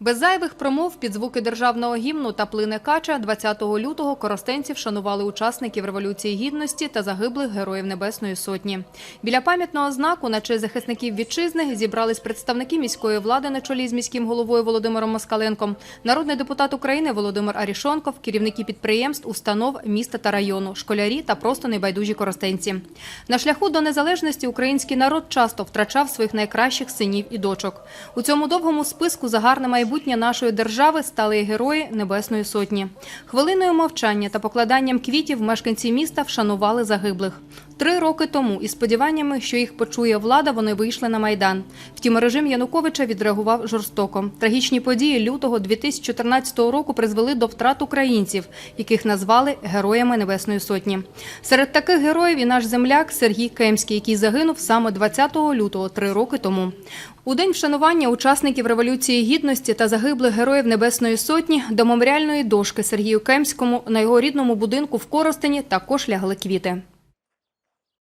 Без зайвих промов під звуки державного гімну та плине кача 20 лютого коростенці вшанували учасників Революції Гідності та загиблих героїв Небесної Сотні. Біля пам'ятного знаку на честь захисників вітчизни зібрались представники міської влади на чолі з міським головою Володимиром Москаленком, народний депутат України Володимир Арішонков, керівники підприємств, установ міста та району, школярі та просто небайдужі коростенці. На шляху до незалежності український народ часто втрачав своїх найкращих синів і дочок. У цьому довгому списку за гарне майбутнє нашої держави стали герої Небесної Сотні. Хвилиною мовчання та покладанням квітів мешканці міста вшанували загиблих. Три роки тому, із сподіваннями, що їх почує влада, вони вийшли на майдан. Втім, режим Януковича відреагував жорстоко. Трагічні події лютого 2014 року призвели до втрат українців, яких назвали героями Небесної Сотні. Серед таких героїв і наш земляк Сергій Кемський, який загинув саме 20 лютого три роки тому. У день вшанування учасників Революції Гідності та загиблих героїв Небесної Сотні до меморіальної дошки Сергію Кемському на його рідному будинку в Коростені також лягли квіти.